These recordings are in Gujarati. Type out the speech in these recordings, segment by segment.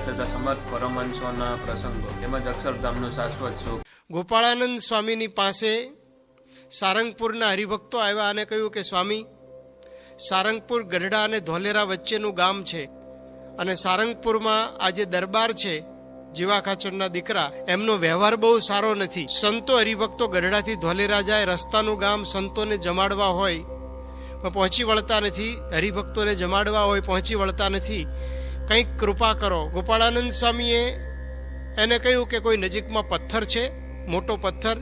મહારાજ તથા સમર્થ પરમહંસોના પ્રસંગો તેમજ અક્ષરધામનું શાશ્વત સુખ. ગોપાળાનંદ સ્વામીની પાસે સારંગપુરના હરિભક્તો આવ્યા અને કહ્યું કે, સ્વામી, સારંગપુર ગઢડા અને ધોલેરા વચ્ચેનું ગામ છે અને સારંગપુરમાં આજે દરબાર છે જીવા ખાચરના દીકરા. એમનો વ્યવહાર બહુ સારો નથી. સંતો હરિભક્તો ગઢડાથી ધોલેરા જાય, રસ્તાનું ગામ સંતોને જમાડવા હોય પહોંચી વળતા નથી. હરિભક્તોને જમાડવા હોય, પહોંચી વળતા નથી. કંઈક કૃપા કરો. ગોપાળાનંદ સ્વામીએ એને કહ્યું કે કોઈ નજીકમાં પથ્થર છે, મોટો પથ્થર,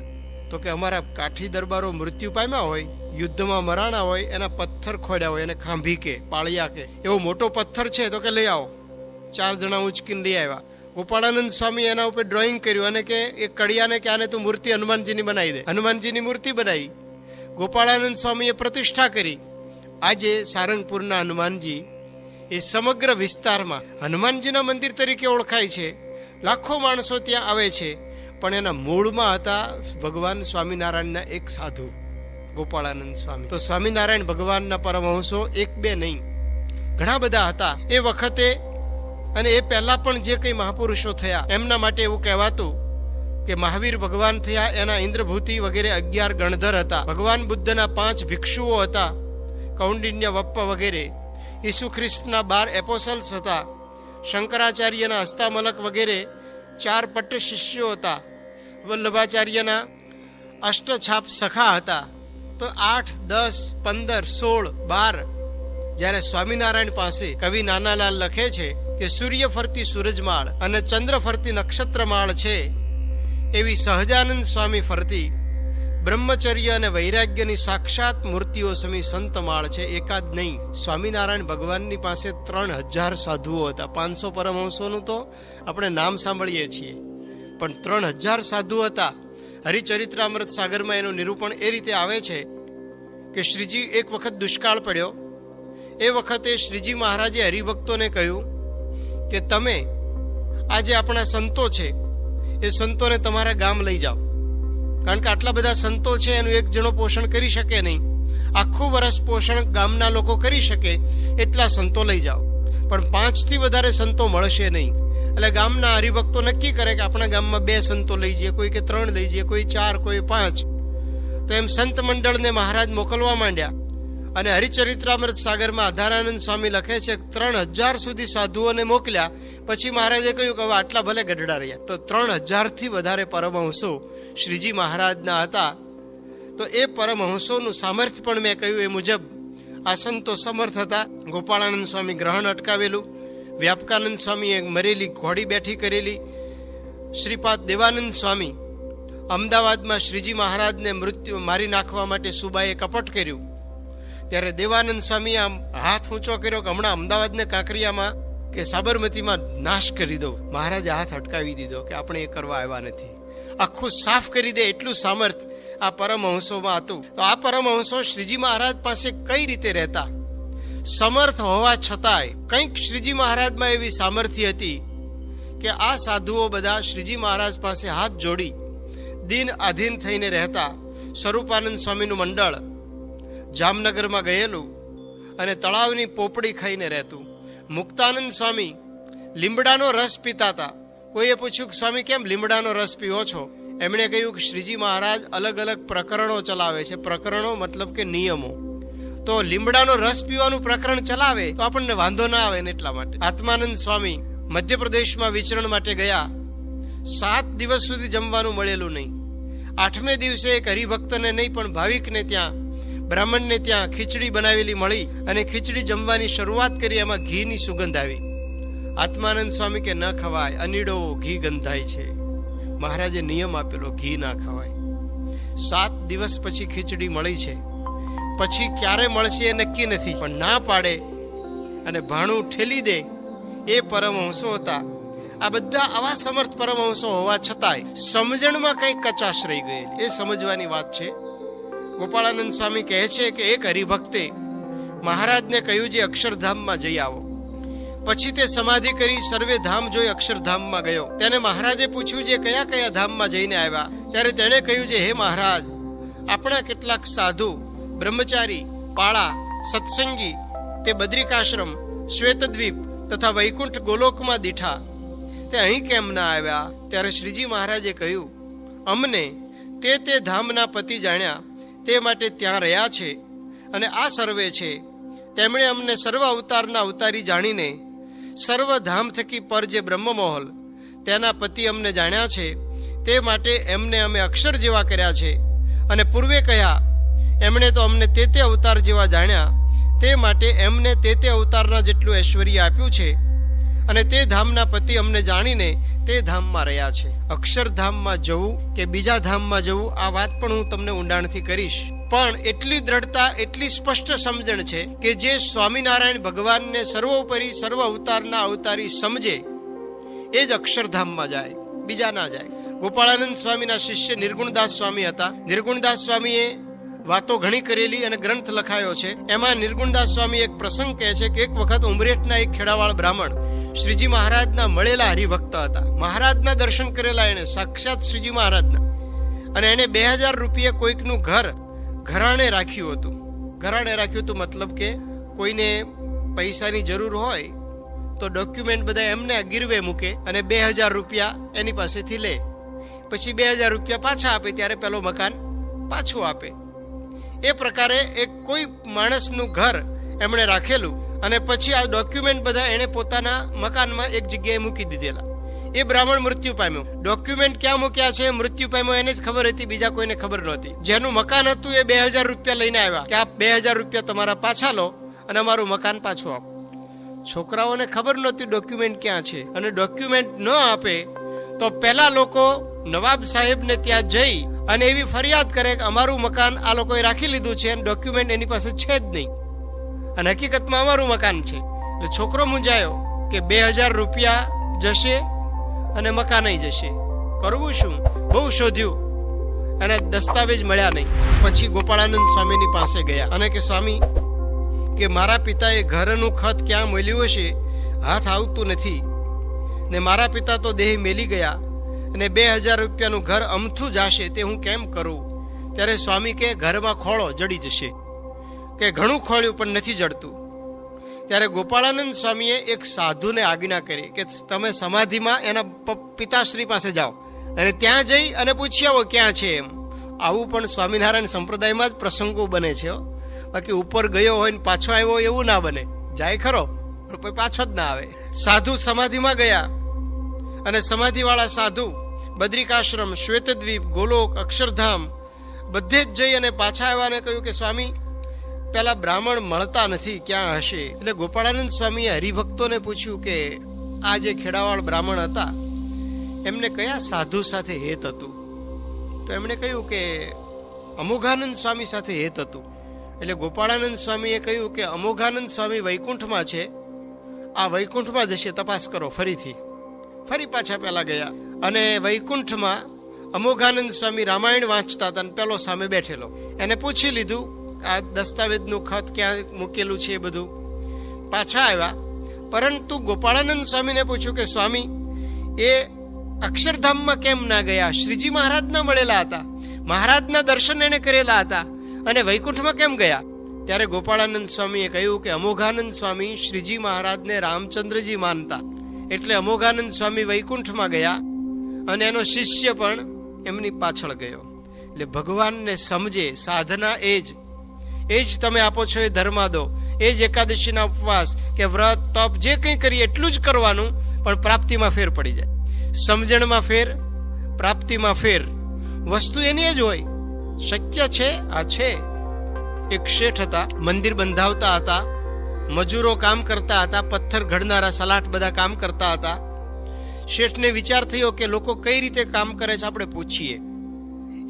તો કે અમારા કાઠી દરબારો મૃત્યુ પામ્યા હોય, યુદ્ધમાં મરાણા હોય, એના પથ્થર ખોડ્યા હોય, એને ખાંભી કે, પાળિયા કે, એવો મોટો પથ્થર છે, તો કે લઈ આવો. ચાર જણા ઉંચકીને લઈ આવ્યા. ગોપાળાનંદ સ્વામી એના ઉપર ડ્રોઈંગ કર્યું અને કે એ કડિયાને કે આને તું મૂર્તિ હનુમાનજીની બનાવી દે. હનુમાનજીની મૂર્તિ બનાવી. ગોપાળાનંદ સ્વામીએ પ્રતિષ્ઠા કરી. આજે સારંગપુરના હનુમાનજી એ સમગ્ર વિસ્તારમાં હનુમાનજીના મંદિર તરીકે ઓળખાય છે. લાખો માણસો ત્યાં આવે છે, પણ એના મૂળમાં હતા ભગવાન સ્વામિનારાયણના એક સાધુ, ગોપાળાનંદ સ્વામી. તો સ્વામિનારાયણ ભગવાનના પરમહંસો એક બે નહીં, ઘણા બધા હતા. એ વખતે અને એ પહેલા પણ જે કંઈ મહાપુરુષો થયા, એમના માટે એવું કહેવાતું કે મહાવીર ભગવાન થયા, એના ઇન્દ્રભૂતિ વગેરે અગિયાર ગણધર હતા. ભગવાન બુદ્ધના પાંચ ભિક્ષુઓ હતા, કૌંડિન્ય વપ્પ વગેરે. ઈસુ ખ્રિસ્તના બાર એપોસલ્સ હતા. શંકરાચાર્યના હસ્તામલક વગેરે ચાર પટ્ટ શિષ્યો હતા. વલ્લભાચાર્યના અષ્ટછાપ સખા હતા. તો આઠ, દસ, પંદર, સોળ, બાર જ્યારે સ્વામિનારાયણ પાસે કવિ નાનાલાલ લખે છે કે સૂર્ય ફરતી સૂરજમાળ અને ચંદ્ર ફરતી નક્ષત્રમાળ છે, એવી સહજાનંદ સ્વામી ફરતી બ્રહ્મચર્ય અને વૈરાગ્યની સાક્ષાત મૂર્તિઓ સમી સંતમાળ છે, એકાદ નહીં. સ્વામિનારાયણ ભગવાનની પાસે ત્રણ હજાર સાધુઓ હતા. પાંચસો પરમહંસોનું તો આપણે નામ સાંભળીએ છીએ. પણ ત્રણ હજાર સાધુ હતા. હરિચરિત્રામૃત સાગરમાં એનું નિરૂપણ એ રીતે આવે છે કે શ્રીજી એક વખત દુષ્કાળ પડ્યો. એ વખતે શ્રીજી મહારાજે હરિભક્તોને કહ્યું કે તમે, આ જે આપણા સંતો છે, એ સંતોને તમારા ગામ લઈ જાઓ. કારણ કે આટલા બધા સંતો છે, એનું એક જણો પોષણ કરી શકે નહીં. આખું વર્ષ પોષણ ગામના લોકો કરી શકે, એટલા સંતો લઈ જાઓ. પણ પાંચથી વધારે સંતો મળશે નહીં. એટલે ગામના હરિભક્તો નક્કી કરે કે આપણા ગામમાં બે સંતો લઈ જઈએ, કોઈ કે ત્રણ લઈ જઈએ, કોઈ ચાર, કોઈ પાંચ. તો એમ સંત મંડળને મહારાજ મોકલવા માંડ્યા. અને હરિચરિત્રામૃત સાગરમાં આધારાનંદ સ્વામી લખે છે ત્રણ હજાર સુધી સાધુઓને મોકલ્યા. પછી મહારાજે કહ્યું કે હવે આટલા ભલે ગઢડા રહ્યા. તો ત્રણ હજારથી વધારે પરમહંસો શ્રીજી મહારાજના હતા. તો એ પરમહંસોનું સામર્થ્ય પણ મેં કહ્યું એ મુજબ આ સંતો સમર્થ હતા. ગોપાળાનંદ સ્વામી ગ્રહણ અટકાવેલું. વ્યાપકાનંદ સ્વામીએ મરેલી ઘોડી બેઠી કરેલી. શ્રીપાદ દેવાનંદ સ્વામી અમદાવાદમાં શ્રીજી મહારાજને મૃત્યુ મારી નાખવા માટે સુબાએ કપટ કર્યું. ત્યારે દેવાનંદ સ્વામી આમ હાથ ઊંચો કર્યો કે હમણાં અમદાવાદને કાંકરિયામાં કે સાબરમતીમાં નાશ કરી દો મહારાજે હાથ અટકાવી દીધો કે આપણે એ કરવા આવ્યા નથી. આખું સાફ કરી દે એટલું સામર્થ આ પરમહંસોમાં હતું. તો આ પરમહંસો શ્રીજી મહારાજ પાસે કઈ રીતે રહેતા? સમર્થ હોવા છતાંય કંઈક શ્રીજી મહારાજમાં એવી સામર્થ્ય હતી કે આ સાધુઓ બધા શ્રીજી મહારાજ પાસે હાથ જોડી દિન આધીન થઈને રહેતા સ્વરૂપાનંદ સ્વામીનું મંડળ જામનગરમાં ગયેલું અને તળાવની પોપડી ખાઈને રહેતું. મુક્તાનંદ સ્વામી લીમડાનો રસ પીતા હતા. કોઈએ પૂછ્યું કે, સ્વામી, કેમ લીમડાનો રસ પીવો છો? એમણે કહ્યું કે, શ્રીજી મહારાજ અલગ અલગ પ્રકરણો ચલાવે છે. પ્રકરણો મતલબ કે નિયમો. તો લીમડાનો રસ પીવાનું પ્રકરણ ચલાવે તો આપણને વાંધો ના આવે ને એટલા માટે. આત્માનંદ સ્વામી મધ્યપ્રદેશમાં વિચરણ માટે ગયા. સાત દિવસ સુધી જમવાનું મળેલું નહીં. આઠમે દિવસે એક હરિભક્તને નહીં, પણ ભાવિકને ત્યાં, બ્રાહ્મણને ત્યાં ખીચડી બનાવેલી મળી અને ખીચડી જમવાની શરૂઆત કરી. એમાં ઘીની સુગંધ આવી. આત્માનંદ સ્વામી કે ન ખવાય, અનીડો ઘી ગંધાય છે. મહારાજે નિયમ આપેલો, ઘી ના ખવાય. સાત દિવસ પછી ખીચડી મળી છે. પછી ક્યારે મળશે એ નક્કી નથી, પણ ના પાડે અને ભાણું ઠેલી દે, એ પરમહંસો હતા. આ બધા આવા સમર્થ પરમહંસો હોવા છતાંય સમજણમાં કંઈક કચાશ રહી ગયેલી. એ સમજવાની વાત છે. ગોપાળાનંદ સ્વામી કહે છે કે એક હરિભક્તે મહારાજને કહ્યું, જે અક્ષરધામમાં જઈ આવો. પછી તે સમાધિ કરી સર્વે ધામ જોઈ અક્ષરધામમાં ગયો. તેને મહારાજે પૂછ્યું જે કયા કયા ધામમાં જઈને આવ્યા? ત્યારે તેણે કહ્યું છે હે મહારાજ, આપણા કેટલાક સાધુ, બ્રહ્મચારી, પાળા, સત્સંગી, તે બદ્રિકાશ્રમ, શ્વેતદ્વીપ તથા વૈકુંઠ ગોલોકમાં દીઠા. તે અહીં કેમ ના આવ્યા? ત્યારે શ્રીજી મહારાજે કહ્યું, અમને તે તે ધામના પતિ જાણ્યા. તે માટે ત્યાં રહ્યા છે અને આ સર્વે છે. તેમણે અમને સર્વ અવતારના અવતારી જાણીને સર્વ ધામ થકી પર જે બ્રહ્મમોહલ તેના પતિ અમને જાણ્યા છે, તે માટે એમને અમે અક્ષર જેવા કર્યા છે. અને પૂર્વે કહ્યા, એમણે તો અમને તે તે અવતાર જેવા જાણ્યા, તે માટે એમને તે તે અવતારના જેટલું ઐશ્વર્ય આપ્યું છે. અને તે ધામના પતિ અમને જાણીને તે ધામમાં રહ્યા છે. અક્ષરધામમાં જવું કે બીજા ધામમાં જવું, આ વાત પણ હું તમને ઊંડાણથી કરીશ. પણ એટલી દ્રઢતા, એટલી સ્પષ્ટ સમજણ છે કે જે સ્વામિનારાયણ ભગવાનને સર્વોપરી, સર્વ અવતારના અવતારી સમજે, એ જ અક્ષરધામમાં જાય, બીજા ના જાય. ગોપાળાનંદ સ્વામીના શિષ્ય નિર્ગુણદાસ સ્વામી હતા. નિર્ગુણદાસ સ્વામીએ વાતો ઘણી કરેલી અને ગ્રંથ લખાયો છે. એમાં નિર્ગુણદાસ સ્વામી એક પ્રસંગ કહે છે કે એક વખત ઉમરેઠના એક ખેડાવાળ બ્રાહ્મણ શ્રીજી મહારાજના મળેલા હરિભક્ત હતા. મહારાજના દર્શન કરેલા એને સાક્ષાત શ્રીજી મહારાજના. અને એને બે હજાર રૂપિયા કોઈકનું ઘર ઘરાણે રાખ્યું હતું. ઘરાણે રાખ્યું હતું મતલબ કે કોઈને પૈસાની જરૂર હોય તો ડોક્યુમેન્ટ બધા એમને ગીરવે મૂકે અને બે હજાર રૂપિયા એની પાસેથી લે. પછી બે હજાર રૂપિયા પાછા આપે ત્યારે પેલો મકાન પાછું આપે. એ પ્રકારે એક કોઈ માણસનું ઘર એમણે રાખેલું અને પછી આ ડોક્યુમેન્ટ બધા એણે પોતાના મકાનમાં એક જગ્યાએ મૂકી દીધેલા. એ બ્રાહ્મણ મૃત્યુ પામ્યો. ડોક્યુમેન્ટ ક્યાં મૂક્યા છે, મૃત્યુ પામ્યો એને જ ખબર હતી, બીજા કોઈને ખબર નહોતી. જેનું મકાન હતું એ બે હજાર રૂપિયા લઈને આવ્યા. કે આ બે હજાર રૂપિયા તમારા પાછા લો અને અમારું મકાન પાછું આપો. છોકરાઓને ખબર નહોતી ડોક્યુમેન્ટ ક્યાં છે. અને ડોક્યુમેન્ટ ન આપે તો પેલા લોકો નવાબ સાહેબને ત્યાં જઈ અને એવી ફરિયાદ કરે કે અમારું મકાન આ લોકોએ રાખી લીધું છે અને ડોક્યુમેન્ટ એની પાસે છે જ નહીં. અને હકીકતમાં અમારું મકાન છે. એટલે છોકરો મૂંઝાયો કે બે હજાર રૂપિયા જશે અને મકાન જશે. કરવું શું? બહુ શોધ્યું. અને દસ્તાવેજ મળ્યા નહીં. પછી ગોપાળાનંદ સ્વામીની પાસે ગયા અને કે, સ્વામી, કે મારા પિતાએ ઘરનું ખત ક્યાં મળ્યું હશે? હાથ આવતું નથી. ને મારા પિતા તો દેહ મેલી ગયા અને બે હજાર રૂપિયાનું ઘર અમથું જાશે તે હું કેમ કરું? ત્યારે સ્વામી કે, ઘરમાં ખોળો, જડી જશે. કે, ઘણું ખોળ્યું, પણ નથી જડતું. ત્યારે ગોપાળાનંદ સ્વામીએ એક સાધુને આજ્ઞા કરી કે તમે સમાધિમાં એના પિતાશ્રી પાસે જાઓ. અને ત્યાં જઈ અને પૂછી આવો ક્યાં છે એમ. આવું પણ સ્વામિનારાયણ સંપ્રદાયમાં જ પ્રસંગો બને છે બાકી ઉપર ગયો હોય ને પાછો આવ્યો એવું ના બને. જાય ખરો, પણ પાછો જ ના આવે. સાધુ સમાધિમાં ગયા. અને સમાધિવાળા સાધુ, બદ્રિકાશ્રમ, શ્વેતદ્વીપ, ગોલોક, અક્ષરધામ, બધે જ જઈ અને પાછા આવ્યા અને કહ્યું કે સ્વામી પેલા બ્રાહ્મણ મળતા નથી, ક્યાં હશે? એટલે ગોપાળાનંદ સ્વામીએ હરિભક્તોને પૂછ્યું કે, આ જે ખેડાવાળ બ્રાહ્મણ હતા, એમને કયા સાધુ સાથે હેત હતું? તો એમણે કહ્યું કે, અમોઘાનંદ સ્વામી સાથે હેત હતું. એટલે ગોપાળાનંદ સ્વામીએ કહ્યું કે, અમોઘાનંદ સ્વામી વૈકુંઠમાં છે. આ વૈકુંઠમાં જશે, તપાસ કરો, ફરીથી. ફરી પાછા પહેલા ગયા. અને વૈકુંઠમાં અમોઘાનંદ સ્વામી રામાયણ વાંચતા હતા અને પેલો સામે બેઠેલો. એને પૂછી લીધું આ દસ્તાવેજનું ખત ક્યાં મૂકેલું છે એ બધું? પાછા આવ્યા. પરંતુ ગોપાળાનંદ સ્વામીને પૂછ્યું કે, સ્વામી, એ અક્ષરધામમાં કેમ ના ગયા? શ્રીજી મહારાજના મળેલા હતા. મહારાજના દર્શન એને કરેલા હતા. અને વૈકુંઠમાં કેમ ગયા? ત્યારે ગોપાળાનંદ સ્વામીએ કહ્યું કે, અમોઘાનંદ સ્વામી શ્રીજી મહારાજને રામચંદ્રજી માનતા. એટલે અમોઘાનંદ સ્વામી વૈકુંઠમાં ગયા અને એનો શિષ્ય પણ એમની પાછળ ગયો. એટલે ભગવાનને સમજે, સાધના એ જ એ જ તમે આપો છો એ ધર્મા દો. એ જ એકાદશીના ઉપવાસ કે વ્રત, તપ, જે કંઈ કરીએ એટલું જ કરવાનું, પણ પ્રાપ્તિમાં ફેર પડી જાય. સમજણમાં ફેર, પ્રાપ્તિમાં ફેર. વસ્તુ એની જ હોય. શક્ય છે, આ છે. એક શેઠ હતા, મંદિર બંધાવતા હતા, મજૂરો કામ કરતા હતા, પથ્થર ઘડનારા, સલાટ બધા કામ કરતા હતા. શેઠને વિચાર થયો કે લોકો કઈ રીતે કામ કરે છે, આપણે પૂછીએ.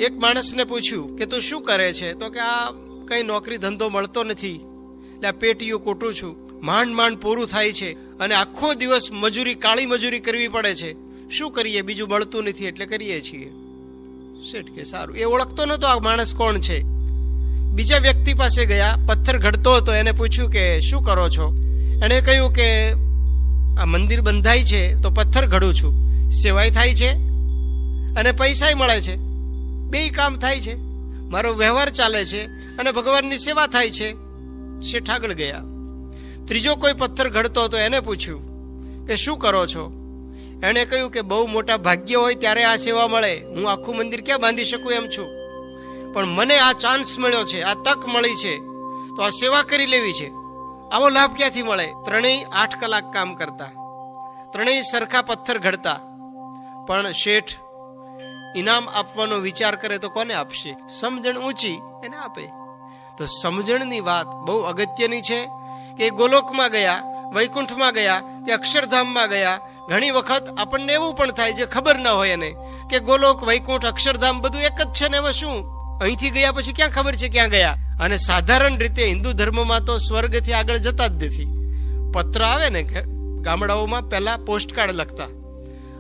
એક માણસને પૂછ્યું કે તું શું કરે છે? તો કે આ કઈ નોકરી ધંધો મળતો નથી. એટલે આ પેટીયું કોટું છું. માંડ માંડ પૂરું થાય છે. અને આખો દિવસ મજૂરી, કાળી મજૂરી કરવી પડે છે. શું કરીએ? બીજું મળતું નથી એટલે કરીએ છીએ. શેઠ કે સારું. એ ઓળખતો નતો આ માણસ કોણ છે. બીજા વ્યક્તિ પાસે ગયા, પથ્થર ઘડતો હતો. એને પૂછ્યું કે શું કરો છો? એણે કહ્યું કે આ મંદિર બંધાય છે, તો પથ્થર ઘડું છું. સેવાય થાય છે અને પૈસાય મળે છે. બેય કામ થાય છે. મારો વ્યવહાર ચાલે છે. અને ભગવાનની સેવા થાય છે. શેઠ આગળ ગયા. ત્રીજો કોઈ પથ્થર ઘડતો હતો એને પૂછ્યું કે શું કરો છો? એણે કહ્યું કે બહુ મોટા ભાગ્ય હોય ત્યારે આ સેવા મળે. હું આખું મંદિર ક્યાં બાંધી શકું એમ છું. પણ મને આ ચાન્સ મળ્યો છે, આ તક મળી છે. તો આ સેવા કરી લેવી છે. આવો લાભ ક્યાંથી મળે? ત્રણેય આઠ કલાક કામ કરતા. ત્રણેય સરખા પથ્થર ઘડતા. પણ શેઠ ઇનામ આપવાનો વિચાર કરે તો કોને આપશે? સમજણ ઊંચી એને આપે. તો સમજણની વાત બહુ અગત્યની છે કે ગોલોકમાં ગયા, વૈકુંઠમાં ગયા, કે અક્ષરધામમાં ગયા. ઘણી વખત આપણને એવું પણ થાય જે ખબર ન હોય એને કે ગોલોક, વૈકુંઠ, અક્ષરધામ બધું એક જ છે ને એમાં શું? અહીંથી ગયા પછી ક્યાં ખબર છે ક્યાં ગયા? અને સાધારણ રીતે હિન્દુ ધર્મમાં તો સ્વર્ગથી આગળ જતા જ નથી. પત્ર આવે ને ગામડાઓમાં પહેલા પોસ્ટકાર્ડ લખતા.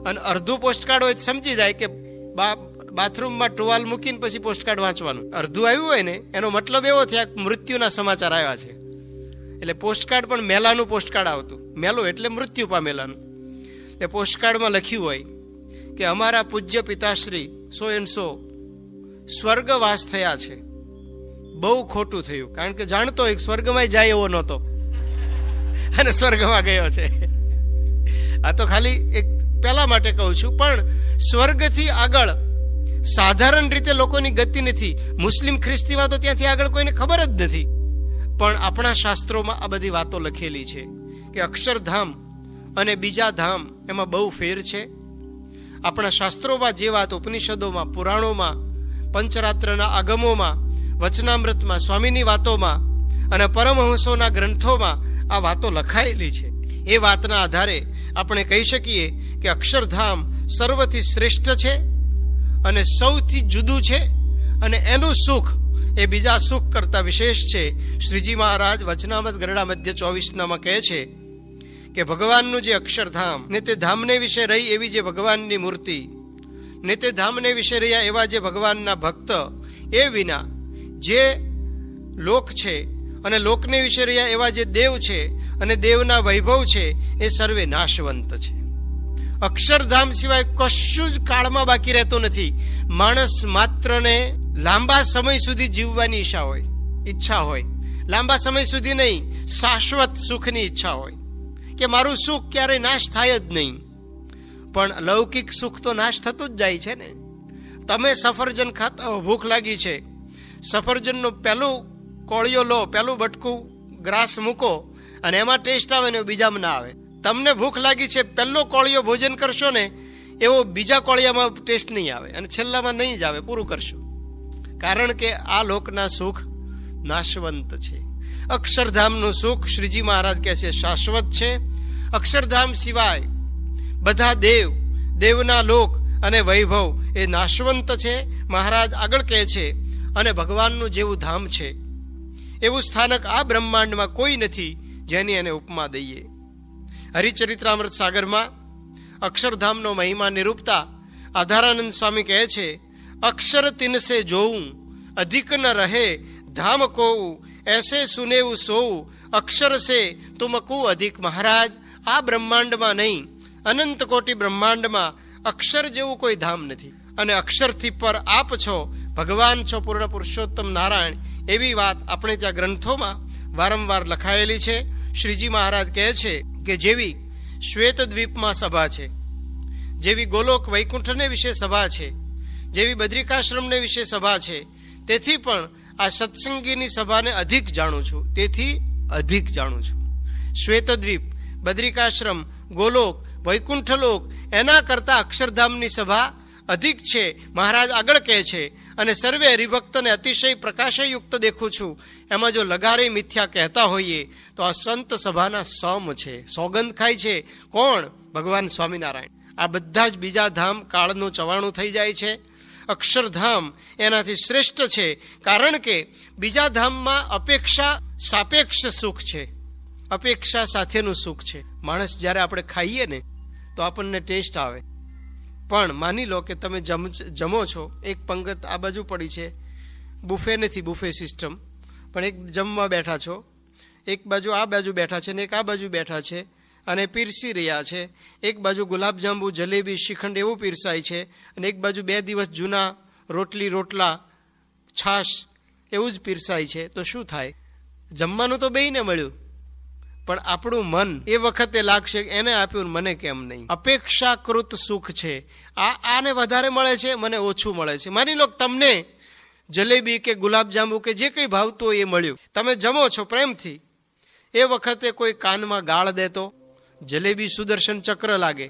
અને અડધું પોસ્ટકાર્ડ હોય સમજી જાય કે બા બાથરૂમમાં ટુવાલ મૂકીને પછી પોસ્ટકાર્ડ વાંચવાનું. અડધું આવ્યું હોય ને, એનો મતલબ એવો થયા મૃત્યુના સમાચાર આવ્યા છે. એટલે પોસ્ટકાર્ડ પણ મેલાનું પોસ્ટકાર્ડ આવતું. મેલું એટલે મૃત્યુ પામેલાનું એ પોસ્ટકાર્ડમાં લખ્યું હોય કે અમારા પૂજ્ય પિતાશ્રી સો એન્ડ સો સ્વર્ગવાસ થયા છે. બહુ ખોટું થયું. કારણ કે જાણતો હોય કે સ્વર્ગમાં જાય એવો નહોતો. અને સ્વર્ગમાં ગયો છે. આ તો ખાલી એક પહેલા માટે કહું છું, પણ સ્વર્ગથી આગળ સાધારણ રીતે લોકોની ગતિ નથી. મુસ્લિમ ખ્રિસ્તીમાં તો ત્યાંથી આગળ કોઈને ખબર જ નથી. પણ આપણા શાસ્ત્રોમાં આ બધી વાતો લખેલી છે કે અક્ષરધામ અને બીજા ધામ એમાં બહુ ફેર છે. આપણા શાસ્ત્રોમાં જે વાત ઉપનિષદોમાં, પુરાણોમાં, પંચરાત્રના આગમોમાં, વચનામૃતમાં, સ્વામીની વાતોમાં અને પરમહંસોના ગ્રંથોમાં આ વાતો લખાયેલી છે. એ વાતના આધારે આપણે કહી શકીએ કે અક્ષરધામ સર્વથી શ્રેષ્ઠ છે અને સૌથી જુદું છે અને એનું સુખ એ બીજા સુખ કરતા વિશેષ છે. શ્રીજી મહારાજ વચનામત ગરડા મધ્ય ચોવીસનામાં કહે છે કે ભગવાનનું જે અક્ષરધામ, ને તે ધામને વિશે રહી એવી જે ભગવાનની મૂર્તિ, ને તે ધામને વિશે રહ્યા એવા જે ભગવાનના ભક્ત, એ વિના જે લોક છે અને લોકને વિશે રહ્યા એવા જે દેવ છે અને દેવના વૈભવ છે, એ સર્વે નાશવંત છે. અક્ષરધામ સિવાય કશું જ કાળમાં બાકી રહેતું નથી. માણસ માત્રને લાંબા સમય સુધી જીવવાની ઈચ્છા હોય ઈચ્છા હોય. લાંબા સમય સુધી નહીં, શાશ્વત સુખની ઈચ્છા હોય. કે મારું સુખ ક્યારેય નાશ થાય જ નહીં. પણ લૌકિક સુખ તો નાશ થતું જ જાય છે ને. તમે સફરજન ખાતા ભૂખ લાગી છે. સફરજનનું પહેલું કોળિયો લો, પહેલું બટકું ગ્રાસ મૂકો અને એમાં ટેસ્ટ આવે ને બીજામાં ના આવે. તમને ભૂખ લાગી છે, પહેલો કોળિયો ભોજન કરશો ને, એવો બીજા કોળિયામાં ટેસ્ટ નહીં આવે અને છેલ્લામાં નહીં જ આવે, પૂરું કરશો. કારણ કે આ લોકના સુખ નાશવંત છે. અક્ષરધામનું સુખ શ્રીજી મહારાજ કહે છે, શાશ્વત છે. અક્ષરધામ સિવાય બધા દેવ, દેવના લોક અને વૈભવ એ નાશવંત છે. મહારાજ આગળ કહે છે, અને ભગવાનનું જેવું ધામ છે. એવું સ્થાનક આ બ્રહ્માંડમાં કોઈ નથી જેની એને ઉપમા દઈએ. હરિચરિત્રામૃત સાગરમાં અક્ષરધામનો મહિમા નિરૂપતા આધારાનંદ સ્વામી કહે છે, અક્ષર તિનસે જોવું અધિક ન રહે, ધામ કોવું એસે સુનેવું સોવું અક્ષર સે તુમકુ અધિક મહારાજ, આ બ્રહ્માંડમાં નહીં, અનંત કોટી બ્રહ્માંડમાં અક્ષર જેવું કોઈ ધામ નથી. અને અક્ષરથી પર આપ છો, ભગવાન છો પૂર્ણ પુરુષોત્તમ નારાયણ, એવી વાત આપણે ત્યાં ગ્રંથોમાં વારંવાર લખાયેલી છે. શ્રીજી મહારાજ કહે છે કે જેવી શ્વેત દ્વીપમાં સભા છે, જેવી ગોલોક વૈકુંઠને વિશે સભા છે, જેવી બદ્રિકાશ્રમને વિશે સભા છે, તેથી પણ આ સત્સંગીની સભાને અધિક જાણું છું. તેથી અધિક જાણું છું. શ્વેતદ્વીપ, બદ્રિકાશ્રમ, ગોલોક, વૈકુંઠલોક, એના કરતાં અક્ષરધામની સભા અધિક છે. મહારાજ આગળ કહે છે અને સર્વે હરિભક્તને અતિશય પ્રકાશયુક્ત દેખું છું. એમાં જો લગારે મિથ્યા કહેતા હોઈએ, તો આ સંત સભાના સમ છે, સોગંદ ખાય છે. કોણ? ભગવાન સ્વામિનારાયણ. આ બધા જ બીજા ધામ કાળનું ચવાણું થઈ જાય છે. અક્ષરધામ એનાથી શ્રેષ્ઠ છે, કારણ કે બીજા ધામમાં અપેક્ષા સાપેક્ષ સુખ છે. અપેક્ષા સાથેનું સુખ છે. માણસ જ્યારે આપણે ખાઈએ ને, તો આપણને ટેસ્ટ આવે. પણ માની લો કે તમે જમ જમો છો, એક પંગત આ બાજુ પડી છે, બુફે નથી, બુફે સિસ્ટમ, પણ એક જમવા બેઠા છો, એક બાજુ આ બાજુ બેઠા છે ને એક આ બાજુ બેઠા છે અને પીરસી રહ્યા છે, એક બાજુ ગુલાબજાંબુ જલેબી, શ્રીખંડ એવું પીરસાય છે અને એક બાજુ બે દિવસ જૂના રોટલી, રોટલા, છાશ એવું જ પીરસાય છે, તો શું થાય? જમવાનું તો બેયને મળ્યું. પણ આપણું મન એ વખતે લાગશે એને આપ્યું મને કેમ નહીં? અપેક્ષાકૃત સુખ છે. આ આને વધારે મળે છે, મને ઓછું મળે છે. માની લો તમને જલેબી કે ગુલાબજાંબુ કે જે કંઈ ભાવતું હોય એ મળ્યું. તમે જમો છો પ્રેમથી. એ વખતે કોઈ કાનમાં ગાળ દેતો, જલેબી સુદર્શન ચક્ર લાગે,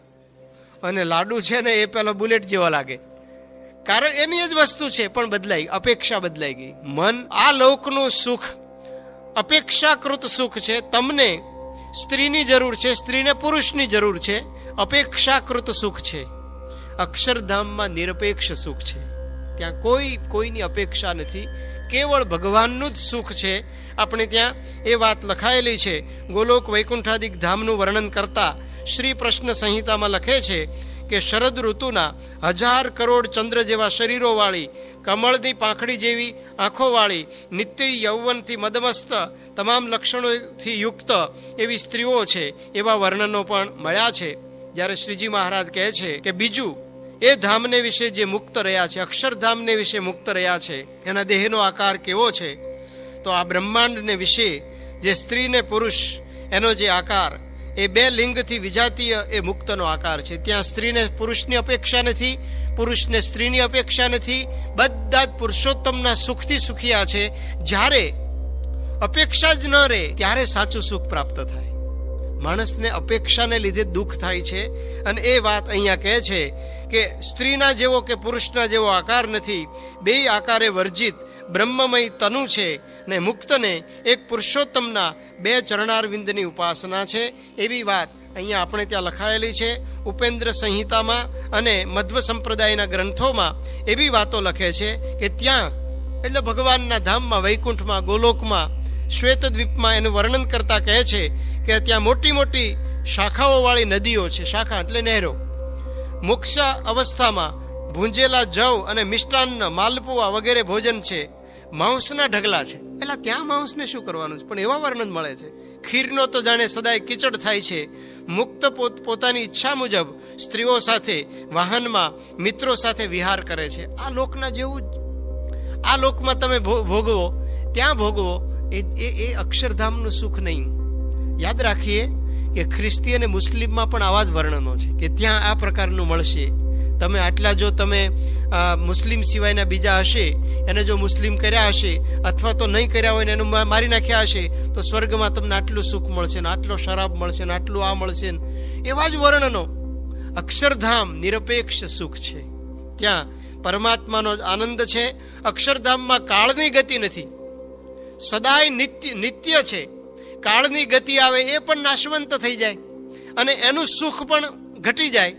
અને લાડુ છે ને એ પેલો બુલેટ જેવો લાગે. કારણ એની જ વસ્તુ છે, પણ બદલાઈ, અપેક્ષા બદલાઈ ગઈ. મન, આ લોકનું સુખ અપેક્ષાકૃત સુખ છે. તમને સ્ત્રીની જરૂર છે, સ્ત્રીને પુરુષની જરૂર છે. અપેક્ષાકૃત સુખ છે. અક્ષરધામમાં નિરપેક્ષ સુખ છે. ત્યાં કોઈ, કોઈની અપેક્ષા નથી. કેવળ ભગવાનનું જ સુખ છે. આપણે ત્યાં એ વાત લખાયેલી છે. ગોલોક વૈકુંઠાદિક ધામનું વર્ણન કરતા શ્રી પ્રશ્ન સંહિતામાં લખે છે કે શરદ ઋતુના હજાર કરોડ ચંદ્ર જેવા શરીરોવાળી કમળની પાંખડી જેવી આંખોવાળી નિત્ય યૌવનથી મદમસ્ત, તમામ લક્ષણોથી યુક્ત એવી સ્ત્રીઓ છે, એવા વર્ણનો પણ મળ્યા છે. જ્યારે શ્રીજી મહારાજ કહે છે કે બીજું, એ ધામને વિશે જે મુક્ત રહ્યા છે, અક્ષરધામને વિશે મુક્ત રહ્યા છે, એના દેહનો આકાર કેવો છે? તો આ બ્રહ્માંડને વિશે જે સ્ત્રી ને પુરુષ, એનો જે આકાર એ બે લિંગથી વિજાતીય એ મુક્તનો આકાર છે. ત્યાં સ્ત્રીને પુરુષની અપેક્ષા નથી, પુરુષને સ્ત્રીની અપેક્ષા નથી, બધા જ પુરુષોત્તમના સુખથી સુખિયા છે. જ્યારે અપેક્ષા જ ન રહે, ત્યારે સાચું સુખ પ્રાપ્ત થાય. માણસને અપેક્ષાને લીધે દુઃખ થાય છે અને એ વાત અહીંયા કહે છે કે સ્ત્રીના જેવો કે પુરુષના જેવો આકાર નથી. બે આકારે વર્જિત બ્રહ્મમય તનુ છે. ને મુક્તને એક પુરુષોત્તમના બે ચરણારવિંદની ઉપાસના છે. એવી વાત અહીંયા આપણે ત્યાં લખાયેલી છે. ઉપેન્દ્ર સંહિતામાં અને મધ્વ સંપ્રદાયના ગ્રંથોમાં એવી વાતો લખે છે કે ત્યાં એટલે ભગવાનના ધામમાં, વૈકુંઠમાં, ગોલોકમાં, શ્વેતદ્વીપમાં એનું વર્ણન કરતા કહે છે કે ત્યાં મોટી મોટી શાખાઓવાળી નદીઓ છે. શાખા એટલે નહેરો. મોક્ષ અવસ્થામાં ભૂંજેલા જવ અને મિષ્ટાન્ન, માલપુઆ વગેરે ભોજન છે. માંસના ઢગલા છે. એટલે ત્યાં માંસને શું કરવાનું છે? પણ એવા વર્ણન મળે છે. ખીરનો તો જાણે સદાય કિચડ થાય છે. મુક્ત પોત, પોતાની ઈચ્છા મુજબ સ્ત્રીઓ સાથે વાહનમાં મિત્રો સાથે વિહાર કરે છે. આ લોકના જેવું જ. આ લોકમાં તમે ભોગવો, ત્યાં ભોગવો એ એ અક્ષરધામનું સુખ નહીં. યાદ રાખીએ કે ખ્રિસ્તી અને મુસ્લિમમાં પણ આવા જ વર્ણનો છે કે ત્યાં આ પ્રકારનું મળશે. તમે આટલા જો તમે મુસ્લિમ સિવાયના બીજા હશે, એને જો મુસ્લિમ કર્યા હશે, અથવા તો નહીં કર્યા હોય ને એનું મારી નાખ્યા હશે, તો સ્વર્ગમાં તમને આટલું સુખ મળશે ને આટલો શરાબ મળશે ને આટલું આ મળશે ને. એવા જ વર્ણનો. અક્ષરધામ નિરપેક્ષ સુખ છે. ત્યાં પરમાત્માનો જ આનંદ છે. અક્ષરધામમાં કાળની ગતિ નથી. સદાય નિત્ય નિત્ય છે. કાળની ગતિ આવે એ પણ નાશવંત થઈ જાય. અને એનું સુખ પણ ઘટી જાય.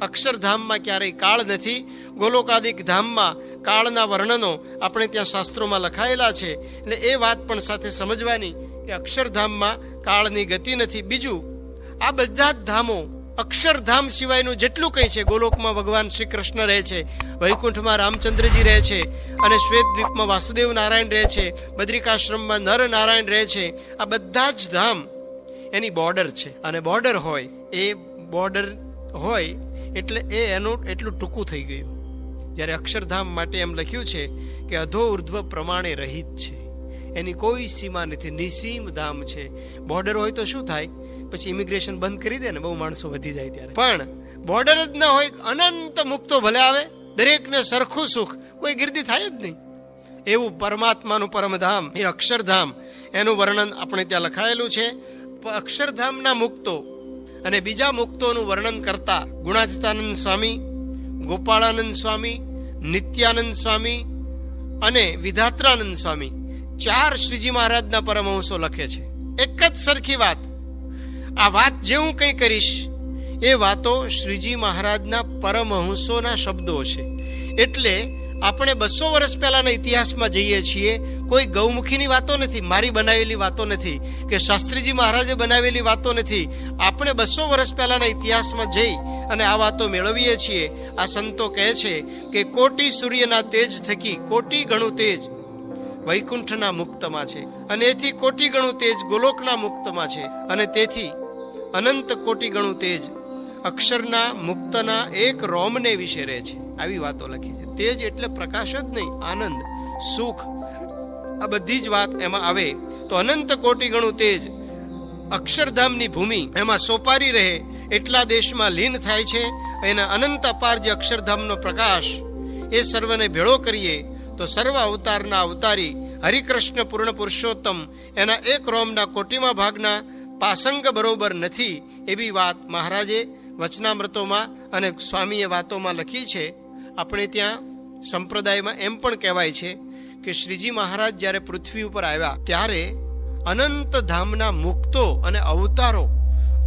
અક્ષરધામમાં ક્યારેય કાળ નથી. ગોલોકાદિક ધામમાં કાળના વર્ણનો આપણે ત્યાં શાસ્ત્રોમાં લખાયેલા છે. એટલે એ વાત પણ સાથે સમજવાની કે અક્ષરધામમાં કાળની ગતિ નથી. બીજું, આ બધા જ ધામો અક્ષરધામ સિવાયનું જેટલું કંઈ છે, ગોલોકમાં ભગવાન શ્રી કૃષ્ણ રહે છે, વૈકુંઠમાં રામચંદ્રજી રહે છે અને શ્વેત દ્વીપમાં વાસુદેવ નારાયણ રહે છે, બદ્રિકાશ્રમમાં નર નારાયણ રહે છે, આ બધા જ ધામ એની બોર્ડર છે. અને બોર્ડર હોય, એ બોર્ડર હોય એટલે એ એનું એટલું ટૂંકું થઈ ગયું. જ્યારે અક્ષરધામ માટે એમ લખ્યું છે કે અધો ઉર્ધ્વ પ્રમાણે રહિત છે. એની કોઈ સીમા નથી, નિસીમ ધામ છે. બોર્ડર હોય તો શું થાય? પછી ઇમિગ્રેશન બંધ કરી દે ને બહુ માણસો વધી જાય ત્યારે. પણ બોર્ડર જ ન હોય અનંત મુક્તો ભલે આવે, દરેકને સરખું સુખ, કોઈ ગીર્દી થાય જ નહીં. એવું પરમાત્માનું પરમધામ, એ અક્ષરધામ, એનું વર્ણન આપણે ત્યાં લખાયેલું છે. અક્ષરધામના મુક્તો અને બીજા મુક્તોનું વર્ણન કરતા ગુણાતીતાનંદ સ્વામી, ગોપાળાનંદ સ્વામી, નિત્યાનંદ સ્વામી અને વિધાત્રાનંદ સ્વામી ચાર શ્રીજી મહારાજના પરમહંસો લખે છે. એક જ સરખી વાત. આ વાત જે હું કંઈ કરીશ, એ વાતો શ્રીજી મહારાજના પરમહંસોના શબ્દો છે. એટલે આપણે બસો વર્ષ પહેલાના ઇતિહાસમાં જઈએ છીએ, કોઈ ગૌમુખીની વાતો નથી, મારી બનાવેલી વાતો નથી, કે શાસ્ત્રીજી મહારાજે બનાવેલી વાતો નથી. આપણે બસો વર્ષ પહેલાના ઇતિહાસમાં જઈ અને આ વાતો મેળવીએ છીએ. આ સંતો કહે છે કે કોટી સૂર્યના તેજ થકી કોટી ગણું તેજ વૈકુંઠના મુક્તમાં છે અને એથી કોટી ગણું તેજ ગોલોકના મુક્તમાં છે અને તેથી અનંત કોટી ગણું તેજ અક્ષરના મુક્તના એક રોમને વિશે રહે છે. આવી વાતો લખી. તેજ એટલે પ્રકાશ જ નહીં, આનંદ, સુખ. આ બધી જ વાત એમાં આવે તો અનંત કોટી ગણું તેજ અક્ષરધામની ભૂમિ એમાં સોપારી રહે, એટલા દેશમાં લીન થાય છે, એના અનંત અપાર જે અક્ષરધામનો પ્રકાશ. એ સર્વને ભેળો કરીએ તો સર્વ અવતારના અવતારી હરિકૃષ્ણ પૂર્ણ પુરુષોત્તમ એના એક રોમના કોટીમાં ભાગના પાસંગ બરોબર નથી એવી વાત મહારાજે વચનામૃતોમાં અને સ્વામીએ વાતોમાં લખી છે. આપણે ત્યાં સંપ્રદાયમાં એમ પણ કહેવાય છે કે શ્રીજી મહારાજ જ્યારે પૃથ્વી ઉપર આવ્યા, ત્યારે અનંત ધામના મુક્તો અને અવતારો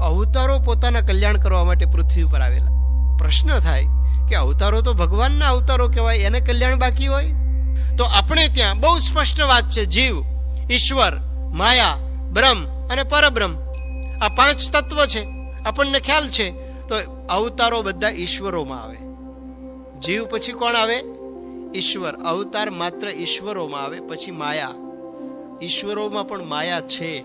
અવતારો પોતાના કલ્યાણ કરવા માટે પૃથ્વી ઉપર આવેલા. પ્રશ્ન થાય કે અવતારો તો ભગવાનના અવતારો કહેવાય, એને કલ્યાણ બાકી હોય? તો આપણે ત્યાં બહુ સ્પષ્ટ વાત છે, જીવ, ઈશ્વર, માયા, બ્રહ્મ અને પરબ્રહ્મ. આ પાંચ તત્વ છે, આપણને ખ્યાલ છે. તો અવતારો બધા ઈશ્વરોમાં આવે. જીવ પછી કોણ આવે? ઈશ્વર. અવતાર માત્ર ઈશ્વરોમાં આવે, પછી માયા. ઈશ્વરોમાં પણ માયા છે.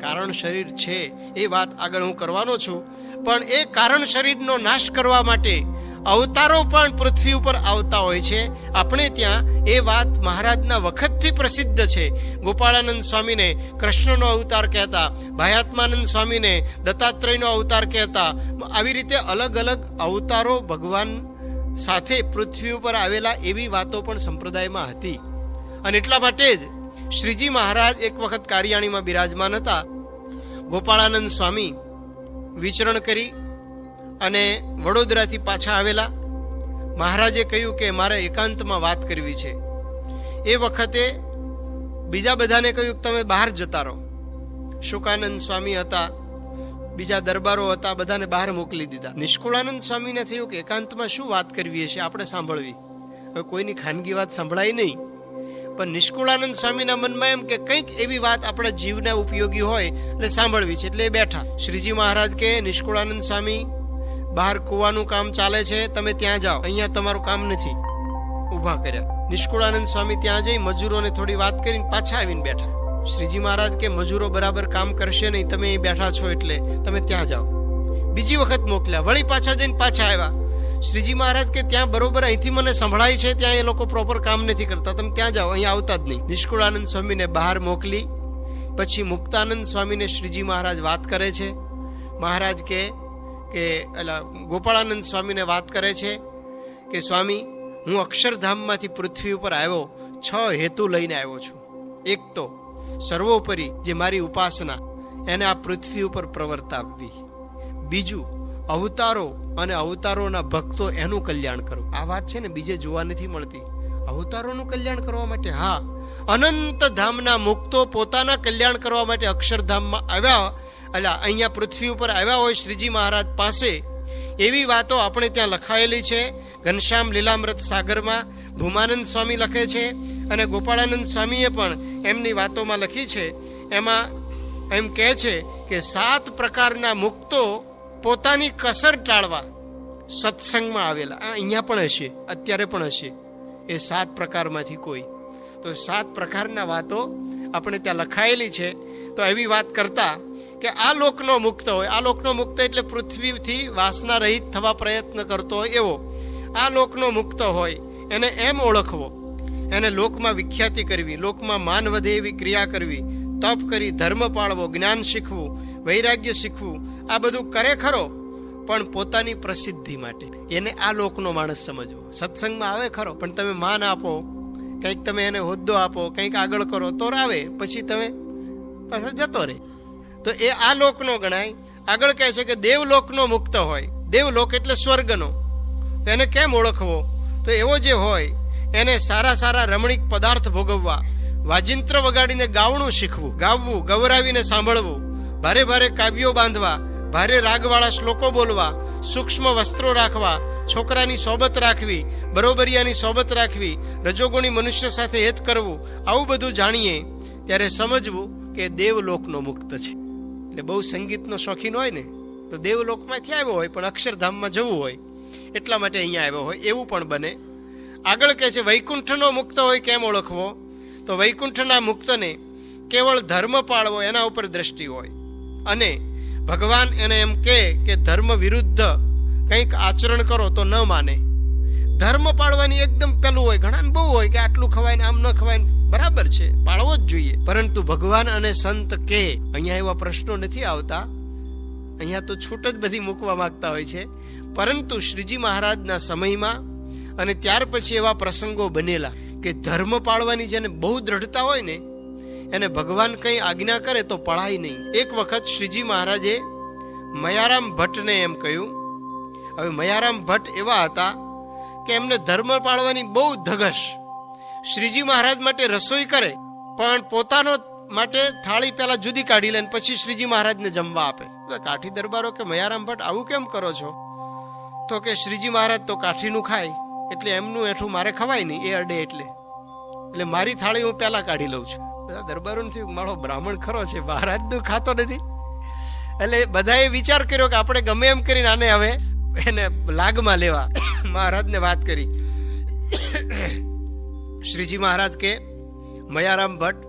કારણ શરીર છે, એ વાત આગળ હું કરવાનો છું. પણ એ કારણ શરીરનો નાશ કરવા માટે અવતારો પણ પૃથ્વી ઉપર આવતા હોય છે. આપણે ત્યાં એ વાત મહારાજના વખતથી પ્રસિદ્ધ છે. ગોપાળાનંદ સ્વામીને કૃષ્ણનો અવતાર કહેતા, ભાયાત્માનંદ સ્વામીને દત્તાત્રેયનો અવતાર કહેતા, આવી રીતે અલગ અલગ અવતારો ભગવાન સાથે પૃથ્વી ઉપર આવેલા એવી વાતો પણ સંપ્રદાયમાં હતી. અને એટલા માટે જ શ્રીજી મહારાજ એક વખત કારિયાણીમાં બિરાજમાન હતા. ગોપાળાનંદ સ્વામી વિચરણ કરી અને વડોદરાથી પાછા આવેલા. મહારાજે કહ્યું કે મારે એકાંતમાં વાત કરવી છે. એ વખતે બીજા બધાને કહ્યું કે તમે બહાર જતા રહો. શુકાનંદ સ્વામી હતા. બીજા દરબારો હતા, બધાને બહાર મોકલી દીધા. નિષ્કુળાનંદ સ્વામીને થયું કે એકાંતમાં શું વાત કરવી છે આપણે સાંભળવી. હવે કોઈની ખાનગી વાત સંભળાય નહીં. પણ નિષ્કુળાનંદ સ્વામીના મનમાં એમ કે કંઈક એવી વાત આપણા જીવને ઉપયોગી હોય, એટલે સાંભળવી છે, એટલે એ બેઠા. શ્રીજી મહારાજ કે, નિષ્કુળાનંદ સ્વામી, બહાર કૂવાનું કામ ચાલે છે, તમે ત્યાં જાઓ. અહીંયા તમારું કામ નથી. ઊભા કર્યા. નિષ્કુળાનંદ સ્વામી ત્યાં જઈ મજૂરોને થોડી વાત કરીને પાછા આવીને બેઠા. શ્રીજી મહારાજ કે મજૂરો બરાબર કામ કરશે નહીં, તમે અહીં બેઠા છો એટલે તમે ત્યાં જાઓ. બીજી વખત મોકલ્યા, વળી પાછા જઈને પાછા આવ્યા. શ્રીજી મહારાજ કે ત્યાં બરોબર અહીંથી મને સંભળાય છે, ત્યાં એ લોકો પ્રોપર કામ નથી કરતા. તમે ત્યાં જાઓ, અહીં આવતા જ નહીં. નિષ્કુળાનંદ સ્વામીને બહાર મોકલી, પછી મુક્તાનંદ સ્વામીને શ્રીજી મહારાજ વાત કરે છે. મહારાજ કે કે એલા ગોપાળાનંદ સ્વામીને વાત કરે છે કે, સ્વામી, હું અક્ષરધામમાંથી પૃથ્વી ઉપર આવ્યો, છ હેતુ લઈને આવ્યો છું. એક તો સર્વોપરી જે મારી ઉપાસના, એને આ પૃથ્વી ઉપર પ્રવર્તાવવી. બીજું, અવતારો અને અવતારોના ભક્તો એનું કલ્યાણ કરવું. આ વાત છે ને બીજે જોવા નથી મળતી. અવતારોનું કલ્યાણ કરવા માટે, હા. અનંત ધામના મુક્તો પોતાના કલ્યાણ કરવા માટે અક્ષરધામમાં આવ્યા. એટલે અહીંયા પૃથ્વી ઉપર આવ્યા હોય શ્રીજી મહારાજ પાસે, એવી વાતો આપણે ત્યાં લખાયેલી છે. ઘનશ્યામ લીલામૃત સાગરમાં ભૂમાનંદ સ્વામી લખે છે. અને ગોપાળાનંદ સ્વામીએ પણ એમની વાતોમાં લખી છે, એમાં એમ કહે છે કે સાત પ્રકારના મુક્તો પોતાની કસર ટાળવા સત્સંગમાં આવેલા. આ અહીંયા પણ હશે, અત્યારે પણ હશે. એ સાત પ્રકારમાંથી કોઈ. તો સાત પ્રકારના વાતો આપણે ત્યાં લખાયેલી છે. તો એવી વાત કરતા કે આ લોકનો મુક્ત હોય. આ લોકનો મુક્ત એટલે પૃથ્વીથી વાસના રહિત થવા પ્રયત્ન કરતો હોય એવો. આ લોકનો મુક્ત હોય, એને એમ ઓળખવો. એને લોકમાં વિખ્યાતિ કરવી, લોકમાં માન વધે એવી ક્રિયા કરવી, તપ કરી ધર્મ પાળવો, જ્ઞાન શીખવું, વૈરાગ્ય શીખવું, આ બધું કરે ખરો, પણ પોતાની પ્રસિદ્ધિ માટે. એને આ લોકનો માણસ સમજવો. સત્સંગમાં આવે ખરો, પણ તમે માન આપો, કંઈક તમે એને હોદ્દો આપો, કંઈક આગળ કરો, તો આવે પછી તમે પાછો જતો રહે. તો એ આ લોકનો ગણાય. આગળ કહે છે કે દેવલોકનો મુક્ત હોય. દેવલોક એટલે સ્વર્ગનો. તો એને કેમ ઓળખવો? તો એવો જે હોય એને સારા સારા રમણીક પદાર્થ ભોગવવા, વાજિંત્ર વગાડીને ગાવણું શીખવું, ગાવવું ગૌરાવીને સાંભળવું, ભારે ભારે કાવ્યો બાંધવા, ભારે રાગવાળા શ્લોકો બોલવા, સૂક્ષ્મ વસ્ત્રો રાખવા, છોકરાની સોબત રાખવી, બરોબરિયાની સોબત રાખવી, રજોગુણી મનુષ્ય સાથે હેત કરવું, આવું બધું જાણીએ ત્યારે સમજવું કે દેવલોકનો મુક્ત છે. એટલે બહુ સંગીતનો શોખીન હોય ને, તો દેવલોકમાંથી આવ્યો હોય, પણ અક્ષરધામમાં જવું હોય, એટલા માટે અહીંયા આવ્યો હોય, એવું પણ બને. આગળ કહે છે, વૈકુંઠનો મુક્ત હોય કેમ ઓળખવો? તો વૈકુંઠના મુક્તને કેવળ ધર્મ પાળવો એના ઉપર દ્રષ્ટિ હોય. અને ભગવાન એને એમ કહે કે ધર્મ વિરુદ્ધ કંઈક આચરણ કરો તો ન માને. ધર્મ પાળવાની એકદમ પેલું હોય ઘણા બહુ હોય કે આટલું ખવાય આમ ન ખવાય બરાબર છે, પાળવો જ જોઈએ. પરંતુ ભગવાન અને સંત કે, અહીંયા એવા પ્રશ્નો નથી આવતા. અહીંયા તો છૂટ જ બધી મૂકવા માંગતા હોય છે. પરંતુ શ્રીજી મહારાજના સમયમાં અને ત્યાર પછી એવા પ્રસંગો બનેલા કે ધર્મ પાળવાની જેને બહુ દ્રઢતા હોય ને, એને ભગવાન કંઈ આજ્ઞા કરે તો પળાય નહીં. એક વખત શ્રીજી મહારાજે મયારામ ભટ્ટને એમ કહ્યું, હવે મયારામ ભટ્ટ એવા હતા કે એમને ધર્મ પાળવાની બહુ ધગશ. શ્રીજી મહારાજ માટે રસોઈ કરે, પણ પોતાનો માટે થાળી પહેલા જુદી કાઢી લે પછી શ્રીજી મહારાજને જમવા આપે. કાઠી દરબારો કે મયારામ ભટ્ટ આવું કેમ કરો છો? તો કે શ્રીજી મહારાજ તો કાઠીનું ખાય. એટલે એમનું એઠું મારે ખવાય નહીં, એ અડે એટલે. એટલે મારી થાળી હું પહેલાં કાઢી લઉં છું. બધા દરબારોને થયું મારો બ્રાહ્મણ ખરો છે મહારાજનું ખાતો નથી. એટલે બધાએ વિચાર કર્યો કે આપણે ગમે એમ કરીને આને હવે એને લાગમાં લેવા. મહારાજને વાત કરી. શ્રીજી મહારાજ કે, મયારામ ભટ્ટ,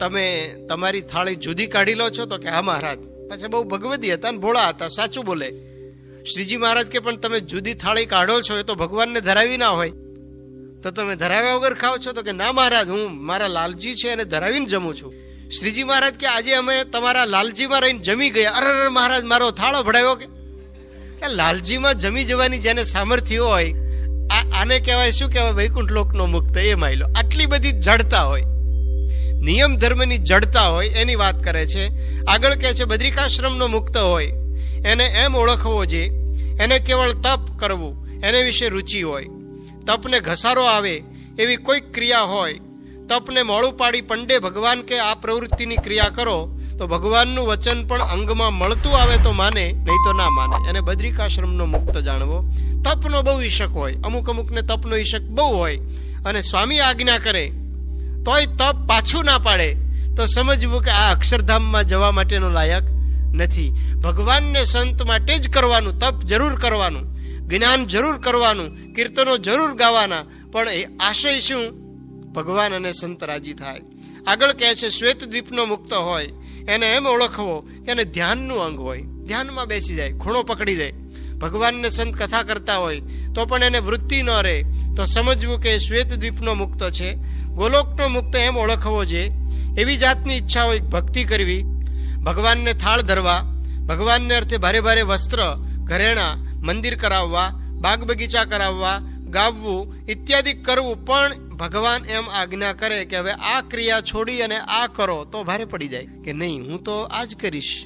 તમે તમારી થાળી જુદી કાઢી લો છો? તો કે, હા મહારાજ. પછી બહુ ભગવદી હતા ને ભોળા હતા, સાચું બોલે. શ્રીજી મહારાજ કે, પણ તમે જુદી થાળી કાઢો છો, એ તો ભગવાનને ધરાવી ના હોય. તો તમે ધરાવ્યા વગર ખાઓ છો? તો કે, ના મહારાજ, હું મારા લાલજી છે એને ધરાવીને જમું છું. શ્રીજી મહારાજ કે, આજે અમે તમારા લાલજીમાં રહીને જમી ગયા. અરે મહારાજ, મારો થાળો ભડાયો કે, લાલજીમાં જમી જવાની જેને સામર્થ્ય હોય, આ, આને કહેવાય, શું કહેવાય, વૈકુંઠ લોકનો મુક્ત, એ માયલો. આટલી બધી જડતા હોય, નિયમ ધર્મની જડતા હોય, એની વાત કરે છે. આગળ કહે છે, બદ્રિકાશ્રમનો મુક્ત હોય. એને એમ ઓળખવો જે, એને કેવળ તપ કરવું, એને વિશે રુચિ હોય. તપને ઘસારો આવે એવી કોઈક ક્રિયા હોય. તપને મોડું પાડી પંડે ભગવાન કે આ પ્રવૃત્તિની ક્રિયા કરો, તો ભગવાનનું વચન પણ અંગમાં મળતું આવે તો માને, નહીં તો ના માને. એને બદ્રિકાશ્રમનો મુક્ત જાણવો. તપનો બહુ ઈશક હોય. અમુક અમુકને તપનો ઈશક બહુ હોય. અને સ્વામી આજ્ઞા કરે, તોય તપ પાછું ના પાડે. તો સમજવું કે આ અક્ષરધામમાં જવા માટેનો લાયક નથી. ભગવાનને સંત માટે જ કરવાનું, તપ જરૂર કરવાનું, જ્ઞાન જરૂર કરવાનું, કીર્તનો જરૂર ગાવાના, પણ એ આશય શું? ભગવાન અને સંત રાજી થાય. આગળ કહે છે, શ્વેત દ્વીપનો મુક્ત હોય, એને એમ ઓળખવો કે એને ધ્યાનનું અંગ હોય. ધ્યાનમાં બેસી જાય, ખૂણો પકડી લે. ભગવાનને સંત કથા કરતા હોય, તો પણ એને વૃત્તિ ન રહે. તો સમજવું કે શ્વેત દ્વીપનો મુક્ત છે. ગોલોકનો મુક્ત એમ ઓળખવો જોઈએ એવી જાતની ઈચ્છા હોય, ભક્તિ કરવી ભગવાનને થાળ ધરવા, ભગવાનને અર્થે ભારે ભારે વસ્ત્ર, ઘરેણા, મંદિર કરાવવા, બાગ બગીચા કરાવવા, ગાવવું ઇત્યાદિ કરવું. પણ ભગવાન એમ આજ્ઞા કરે કે હવે આ ક્રિયા છોડી અને આ કરો તો ભારે પડી જાય. કે નહીં, હું તો આ જ કરીશ.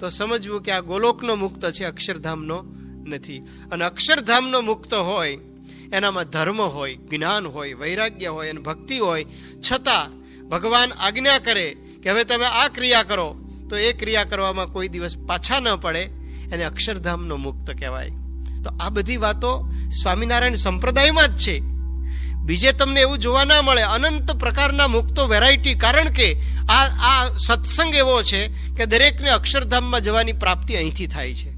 તો સમજવું કે આ ગોલોકનો મુક્ત છે, અક્ષરધામનો નથી. અને અક્ષરધામનો મુક્ત હોય, એનામાં ધર્મ હોય, જ્ઞાન હોય, વૈરાગ્ય હોય અને ભક્તિ હોય, છતાં ભગવાન આજ્ઞા કરે કે હવે તમે આ ક્રિયા કરો. તો એ ક્રિયા કરવામાં કોઈ દિવસ પાછા ન પડે એને અક્ષરધામનો મુક્ત કહેવાય. તો આ બધી વાતો સ્વામિનારાયણ સંપ્રદાયમાં જ છે. બીજે તમને એવું જોવા ના મળે, અનંત પ્રકારના મુક્તો વેરાયટી કારણ કે આ આ સત્સંગ એવો છે કે દરેકને અક્ષરધામમાં જવાની પ્રાપ્તિ અહીંથી થાય છે.